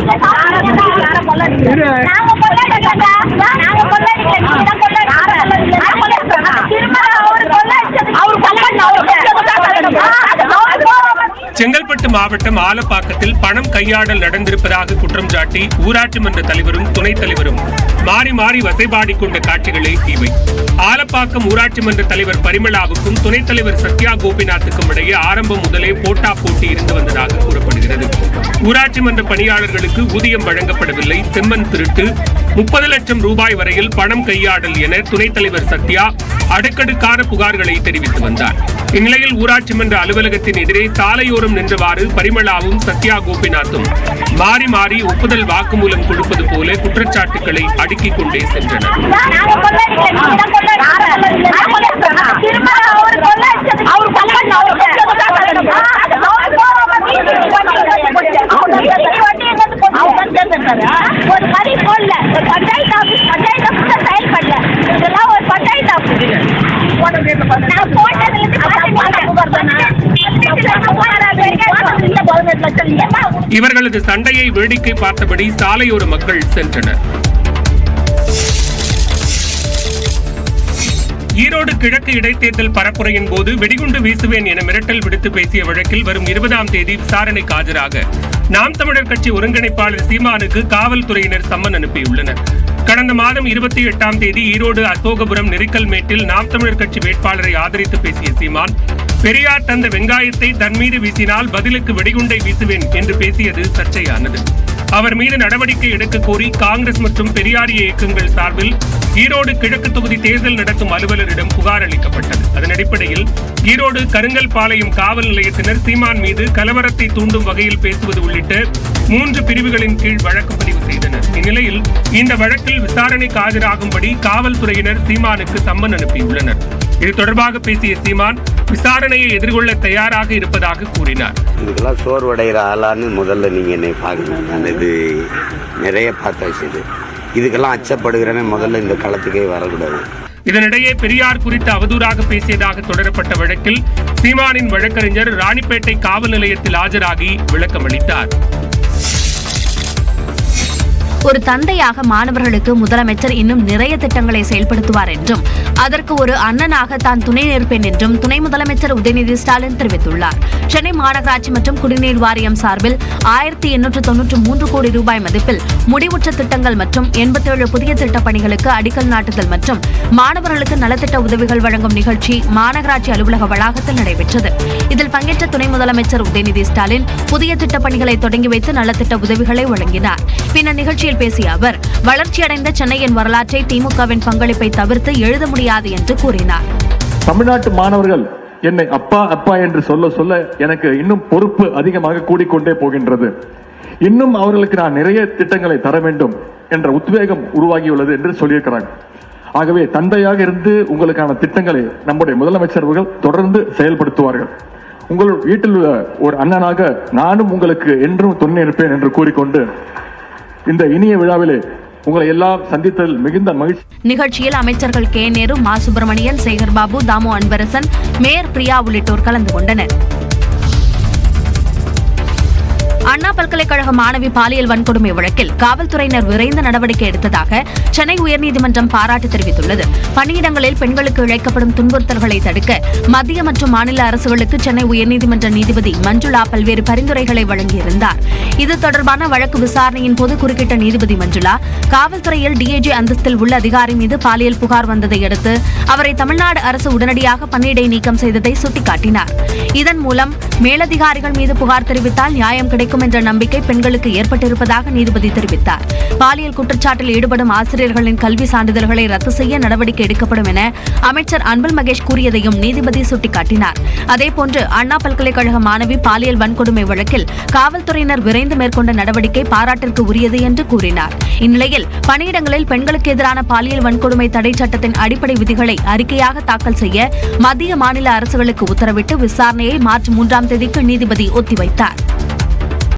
நாங்க கொள்ளையடிக்கல. நாங்க கொள்ளையடிக்கல. நீங்க தான் கொள்ளையடிச்சீங்க. நாங்க கொள்ளையடிச்சோமா? திரும்ப அவரு கொள்ளையடிச்சது- அவரு கொள்ளையடிச்சது அவரு செங்கல்பட்டு மாவட்டம் ஆலப்பாக்கத்தில் பணம் கையாடல் நடந்திருப்பதாக குற்றம் சாட்டி ஊராட்சி மன்ற தலைவரும் துணைத் தலைவரும் மாறி மாறி வசைபாடி கொண்ட காட்சிகளே இவை. ஆலப்பாக்கம் ஊராட்சி மன்ற தலைவர் பரிமளாவுக்கும் துணைத் தலைவர் சத்யா கோபிநாத்துக்கும் இடையே ஆரம்பம் முதலே போட்டா போட்டி இருந்து வந்ததாக கூறப்படுகிறது. ஊராட்சி மன்ற பணியாளர்களுக்கு ஊதியம் வழங்கப்படவில்லை. செம்மன் திருட்டு முப்பது லட்சம் ரூபாய் வரையில் பணம் கையாடல் என துணைத் தலைவர் சத்யா அடுக்கடுக்கான புகார்களை தெரிவித்து வந்தார். இந்நிலையில் ஊராட்சி மன்ற அலுவலகத்தின் எதிரே சாலையோரம் நின்றவாறு பரிமளாவும் சத்யா கோபிநாத்தும் மாறி மாறி ஒப்புதல் வாக்குமூலம் கொடுப்பது போல குற்றச்சாட்டுகளை அடுக்கிக் கொண்டே சென்றனர் நாங்க கொள்ளையடிக்கல. நீங்க தான் கொள்ளையடிச்சீங்க. நாங்க கொள்ளையடிச்சோமா? திரும்ப அவரு கொள்ளையடிச்சது- அவரு கொள்ளையடிச்சது அவரு ஒரு வரி போடல ஒரு பஞ்சாயத்து ஆபீஸ் பஞ்சாயத்து ஆபீஸ் செயல்படல இதெல்லாம் ஒரு பஞ்சாயத்து ஆபீஸ் நான் போட்டதுல இருந்து இவர்களது சண்டையை வேடிக்கை பார்த்தபடி சாலையோர மக்கள் சென்றனர். ஈரோடு கிழக்கு இடைத்தேர்தல் பரப்புரையின் போது வெடிகுண்டு வீசுவேன் என மிரட்டல் விடுத்து பேசிய வழக்கில் வரும் இருபதாம் தேதி விசாரணைக்கு ஆஜராக. நாம் தமிழர் கட்சி ஒருங்கிணைப்பாளர் சீமானுக்கு காவல்துறையினர் சம்மன் அனுப்பியுள்ளனர். கடந்த மாதம் இருபத்தி எட்டாம் தேதி ஈரோடு அசோகபுரம் நெரிக்கல்மேட்டில் நாம் தமிழர் கட்சி வேட்பாளரை ஆதரித்து பேசிய சீமான் பெரியார் தந்த வெங்காயத்தை தன் மீது வீசினால் பதிலுக்கு வெடிகுண்டை வீசுவேன் என்று பேசியது சர்ச்சையானது. அவர் மீது நடவடிக்கை எடுக்க கோரி காங்கிரஸ் மற்றும் பெரியாரிய இயக்கங்கள் சார்பில் ஈரோடு கிழக்கு தொகுதி தேர்தல் நடத்தும் அலுவலரிடம் புகார் அளிக்கப்பட்டது. அதன் அடிப்படையில் ஈரோடு கருங்கல்பாளையம் காவல் நிலையத்தினர் சீமான் மீது கலவரத்தை தூண்டும் வகையில் பேசுவது உள்ளிட்ட மூன்று பிரிவுகளின் கீழ் வழக்கு பதிவு செய்தனர். இந்நிலையில் இந்த வழக்கில் விசாரணைக்கு ஆஜராகும்படி காவல்துறையினர் சீமானுக்கு சம்மன் அனுப்பியுள்ளனர். இது தொடர்பாக பேசிய சீமான் விசாரணையை எதிர்கொள்ள தயாராக இருப்பதாக கூறினார். இதுக்கெல்லாம் சோர்வடைகிற ஆளான்னு முதல்ல நீங்கள் என்னை பார்க்கணும். நான் இது நிறைய பார்த்தாச்சு இது. இதுக்கெல்லாம் அச்சப்படுகிறேன்னு முதல்ல இந்த களத்துக்கே வரக்கூடாது. இதனிடையே பெரியார் குறித்து அவதூறாக பேசியதாக தொடரப்பட்ட வழக்கில் சீமானின் வழக்கறிஞர் ராணிப்பேட்டை காவல் நிலையத்தில் ஆஜராகி விளக்கமளித்தார். ஒரு தந்தையாக மாணவர்களுக்கு முதலமைச்சர் இன்னும் நிறைய திட்டங்களை செயல்படுத்துவார் என்றும் அதற்கு ஒரு அண்ணனாக தான் துணை நிற்பேன் என்றும் துணை முதலமைச்சர் உதயநிதி ஸ்டாலின் தெரிவித்துள்ளார். சென்னை மாநகராட்சி மற்றும் குடிநீர் வாரியம் சார்பில் ஆயிரத்தி எண்ணூற்று தொன்னூற்று மூன்று கோடி ரூபாய் மதிப்பில் முடிவுற்ற திட்டங்கள் மற்றும் எண்பத்தேழு புதிய திட்டப் பணிகளுக்கு அடிக்கல் நாட்டுதல் மற்றும் மாணவர்களுக்கு நலத்திட்ட உதவிகள் வழங்கும் நிகழ்ச்சி மாநகராட்சி அலுவலக வளாகத்தில் நடைபெற்றது. இதில் பங்கேற்ற துணை முதலமைச்சர் உதயநிதி ஸ்டாலின் புதிய திட்டப் பணிகளை தொடங்கி வைத்து நலத்திட்ட உதவிகளை வழங்கினார். பின்னர் நிகழ்ச்சியில் பேசிய அவர் வளர்ச்சியடைந்த சென்னையின் வரலாற்றை திமுகவின் பங்களிப்பை தவிர்த்து எழுத முடியாது என்று கூறினார். தமிழ்நாட்டு மாணவர்கள் என்னை அப்பா அப்பா என்று சொல்ல சொல்ல எனக்கு இன்னும் பொறுப்பு அதிகமாக கூடிக்கொண்டே போகின்றது. இன்னும் அவர்களுக்கு நான் நிறைய திட்டங்களை தர வேண்டும் என்ற உத்வேகம் உருவாகியுள்ளது என்று சொல்லியிருக்கிறாங்க ஆகவே தந்தையாக இருந்து உங்களுக்கான திட்டங்களை நம்முடைய முதலமைச்சர்கள் தொடர்ந்து செயல்படுத்துவார்கள். உங்கள் வீட்டில் உள்ள ஒரு அண்ணனாக நானும் உங்களுக்கு என்றும் துணை இருப்பேன் என்று கூறிக்கொண்டு இந்த இனிய விழாவிலே உங்களை எல்லாம் சந்தித்ததில் மிகுந்த மகிழ்ச்சி. நிகழ்ச்சியில் அமைச்சர்கள் கே. நேரு மா. சுப்பிரமணியன் சேகர்பாபு தாமு அன்பரசன் மேயர் பிரியா உள்ளிட்டோர் கலந்து கொண்டனர். அண்ணா பல்கலைக்கழக மாணவி பாலியல் வன்கொடுமை வழக்கில் காவல்துறையினர் விரைந்து நடவடிக்கை எடுத்ததாக சென்னை உயர்நீதிமன்றம் பாராட்டு தெரிவித்துள்ளது. பணியிடங்களில் பெண்களுக்கு இழைக்கப்படும் துன்புறுத்தல்களை தடுக்க மத்திய மற்றும் மாநில அரசுகளுக்கு சென்னை உயர்நீதிமன்ற நீதிபதி மஞ்சுளா பல்வேறு பரிந்துரைகளை வழங்கியிருந்தார். இது தொடர்பான வழக்கு விசாரணையின் போது குறுக்கிட்ட நீதிபதி மஞ்சுளா காவல்துறையில் டிஐஜி அந்தஸ்தில் உள்ள அதிகாரி மீது பாலியல் புகார் வந்ததை அடுத்து அவரை தமிழ்நாடு அரசு உடனடியாக பணியிடை நீக்கம் செய்ததை சுட்டிக்காட்டினார். இதன் மூலம் மேலதிகாரிகள் மீது புகார் தெரிவித்தால் நியாயம் கிடைக்கும் என்ற நம்பிக்கை பெண்களுக்கு ஏற்பட்டிருப்பதாக நீதிபதி தெரிவித்தார். பாலியல் குற்றச்சாட்டில் ஈடுபடும் ஆசிரியர்களின் கல்வி சான்றிதழ்களை ரத்து செய்ய நடவடிக்கை எடுக்கப்படும் என அமைச்சர் அன்பில் மகேஷ் கூறியதையும் நீதிபதி சுட்டிக்காட்டினார். அதேபோன்று அண்ணா பல்கலைக்கழக மாணவி பாலியல் வன்கொடுமை வழக்கில் காவல்துறையினர் விரைந்து மேற்கொண்ட நடவடிக்கை பாராட்டிற்கு உரியது என்று கூறினார். இந்நிலையில் பணியிடங்களில் பெண்களுக்கு எதிரான பாலியல் வன்கொடுமை தடை சட்டத்தின் அடிப்படை விதிகளை அறிக்கையாக தாக்கல் செய்ய மத்திய மாநில அரசுகளுக்கு உத்தரவிட்டு விசாரணையை மார்ச் மூன்றாம் தேதிக்கு நீதிபதி ஒத்திவைத்தார்.